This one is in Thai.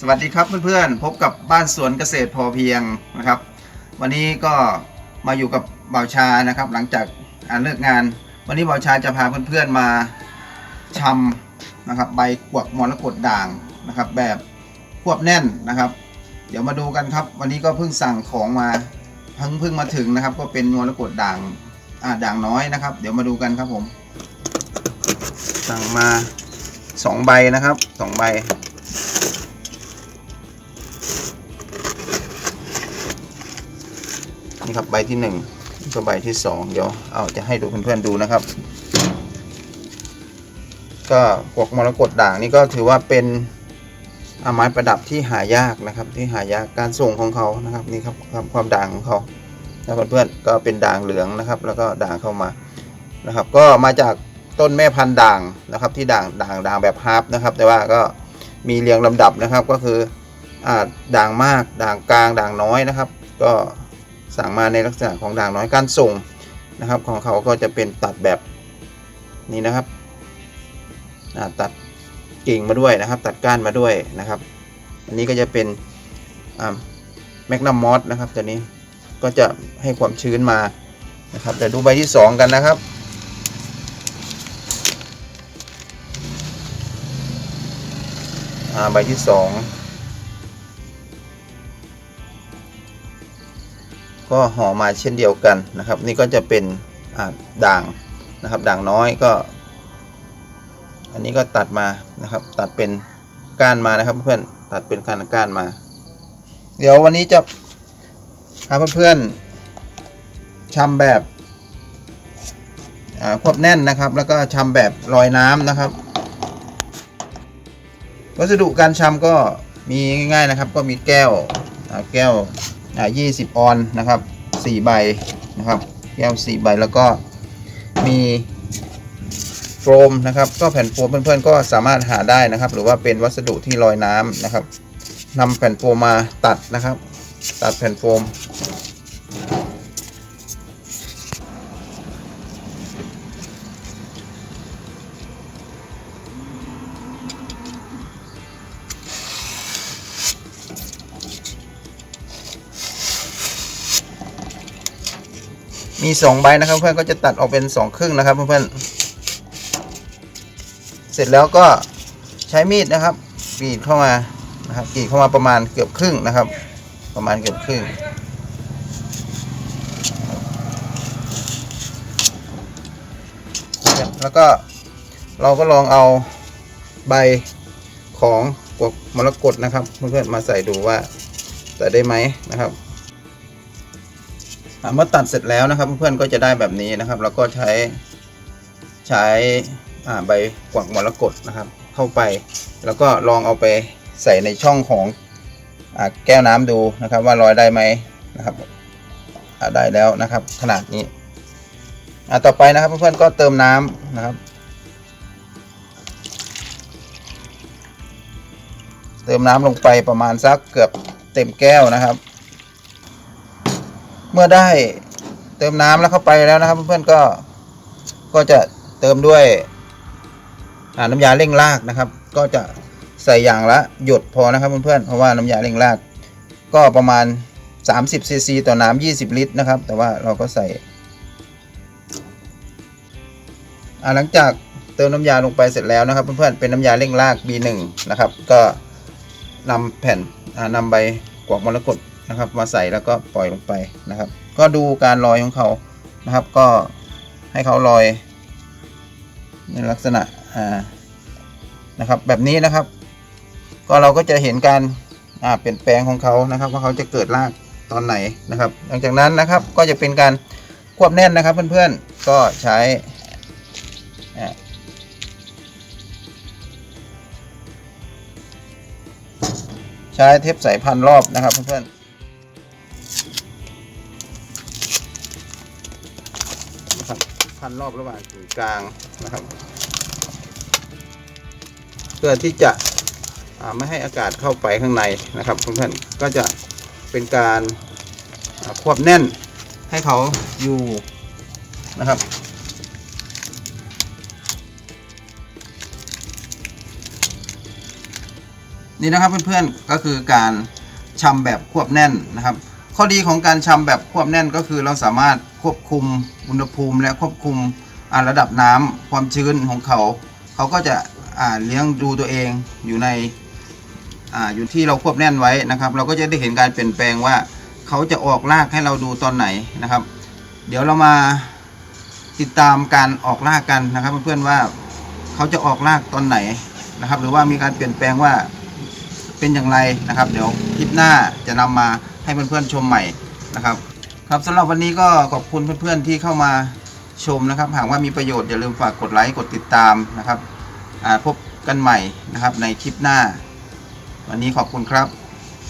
สวัสดีครับเพื่อนๆ พบกับบ้านสวนเกษตรพอเพียงนะครับ วันนี้ก็มาอยู่กับบ่าวชานะครับ หลังจากอาเลิกงาน วันนี้บ่าวชาจะพาเพื่อนๆมาชำนะครับ ใบกวกมรกตด่างนะครับ แบบควบแน่นนะครับ เดี๋ยวมาดูกันครับ วันนี้ก็เพิ่งสั่งของมาเพิ่งเพิ่งมาถึงนะครับ ก็เป็นมรกตด่างด่างน้อยนะครับ เดี๋ยวมาดูกันครับผม สั่งมาสองใบนะครับสองใบ นี่ครับใบที่หนึ่งก็ใบที่สองเดี๋ยวเอาจะให้ดูเพื่อนๆดูนะครับ ก็กวกมรกตด่างนี่ก็ถือว่าเป็นอาไม้ประดับที่หายากนะครับ ที่หายากการส่งของเขานะครับนี่ครับความความด่างของเขานะเพื่อนๆก็เป็นด่างเหลืองนะครับ แล้วก็ด่างเข้ามานะครับ ก็มาจากต้นแม่พันธุ์ด่างนะครับ ที่ด่างด่างด่างแบบฮาร์ปนะครับ แต่ว่าก็มีเรียงลำดับนะครับก็คืออ่าด่างมากด่างกลางด่างน้อยนะครับ ก็ สั่งมาในลักษณะของด่างน้อยการส่งนะครับ ของเขาก็จะเป็นตัดแบบนี้นะครับตัดกิ่งมาด้วยนะครับ ตัดก้านมาด้วยนะครับ อันนี้ก็จะเป็นแมกนัมมอสนะครับตัวนี้ก็จะให้ความชื้นมานะครับเดี๋ยวดูใบที่ 2 กันนะครับใบที่ 2 ก็ห่อมาเช่นเดียวกันนะครับ นี่ก็จะเป็นด่างนะครับ ด่างน้อยก็ อันนี้ก็ตัดมานะครับ ตัดเป็นก้านมานะครับเพื่อนตัดเป็นก้านก้านมา เดี๋ยววันนี้จะพาเพื่อนๆชำแบบควบแน่นนะครับ แล้วก็ชำแบบลอยน้ำนะครับ วัสดุการชำก็มีง่ายๆนะครับ ก็มีแก้วอ่าแก้ว อ่า20ออนนะครับ4ใบนะครับแก้ว4ใบแล้วก็มีโฟมนะครับก็แผ่นโฟมเพื่อนๆก็สามารถหาได้นะครับ หรือว่าเป็นวัสดุที่ลอยน้ำนะครับนำแผ่นโฟมมาตัดนะครับ ตัดแผ่นโฟม มีสองใบนะครับเพื่อนก็จะตัดออกเป็นสองครึ่งนะครับเพื่อนๆเสร็จแล้วก็ใช้มีดนะครับกรีดเข้ามานะครับกรีดเข้ามาประมาณเกือบครึ่งนะครับ ประมาณเกือบครึ่ง แล้วก็เราก็ลองเอาใบของกวกมรกตนะครับ เพื่อนๆมาใส่ดูว่าใส่ได้ไหมนะครับ เมื่อตัดเสร็จแล้วนะครับเพื่อนๆก็จะได้แบบนี้นะครับ แล้วก็ใช้ใช้ใบกวักมรกตนะครับ เข้าไป แล้วก็ลองเอาไปใส่ในช่องของอแก้วน้ำดูนะครับ ว่าลอยได้ไหมนะครับได้แล้วนะครับ ขนาดนี้ต่อไปนะครับเพื่อนๆก็เติมน้ำนะครับ เติมน้ำลงไปประมาณสักเกือบเต็มแก้วนะครับ เมื่อได้เติมน้ำแล้วเข้าไปแล้วนะครับ เพื่อนๆก็ก็จะเติมด้วยน้ำยาเร่งรากนะครับ ก็จะใส่อย่างละหยดพอนะครับเพื่อนๆเพราะว่าน้ำยาเร่งราก ก็ประมาณ 30ซีซีต่อน้ำ20 ลิตรนะครับ แต่ว่าเราก็ใส่หลังจากเติมน้ำยาลงไปเสร็จแล้วนะครับ เพื่อนๆเป็นน้ำยาเร่งราก B1 นะครับ ก็นำแผ่นอ่านำใบกวากมรกต นะครับ มาใส่แล้วก็ปล่อยลงไปนะครับ ก็ดูการลอยของเขานะครับ ก็ให้เขาลอย ในลักษณะอ่านะครับ แบบนี้นะครับ ก็เราก็จะเห็นการอ่าเปลี่ยนแปลงของเขานะครับ ว่าเขาจะเกิดรากตอนไหนนะครับ หลังจากนั้นนะครับก็จะเป็นการควบแน่นนะครับเพื่อนๆก็ใช้ใช้เทปสายพันรอบนะครับเพื่อนๆ พันรอบระหว่างศูนย์กลางนะครับ เพื่อที่จะไม่ให้อากาศเข้าไปข้างในนะครับเพื่อนๆก็จะเป็นการควบแน่นให้เขาอยู่นะครับนี่นะครับเพื่อนๆก็คือการชำแบบควบแน่นนะครับ ข้อดีของการชำแบบควบแน่นก็คือเราสามารถควบคุมอุณหภูมิและควบคุมระดับน้ำความชื้นของเขา เขาก็จะเลี้ยงดูตัวเองอยู่ในออยู่ที่เราควบแน่นไว้นะครับ เราก็จะได้เห็นการเปลี่ยนแปลงว่า เขาจะออกรากให้เราดูตอนไหนนะครับ เดี๋ยวเรามาติดตามการออกรากกันนะครับ เพื่อนๆว่าเขาจะออกรากตอนไหนนะครับ หรือว่ามีการเปลี่ยนแปลงว่าเป็นอย่างไรนะครับ เดี๋ยวคลิปหน้าจะนำมา ให้เพื่อนๆชมใหม่นะครับ ครับสำหรับวันนี้ก็ขอบคุณเพื่อนๆที่เข้ามาชมนะครับ หากว่ามีประโยชน์อย่าลืมฝากกดไลค์กดติดตามนะครับอ่าพบกันใหม่นะครับในคลิปหน้า วันนี้ขอบคุณครับ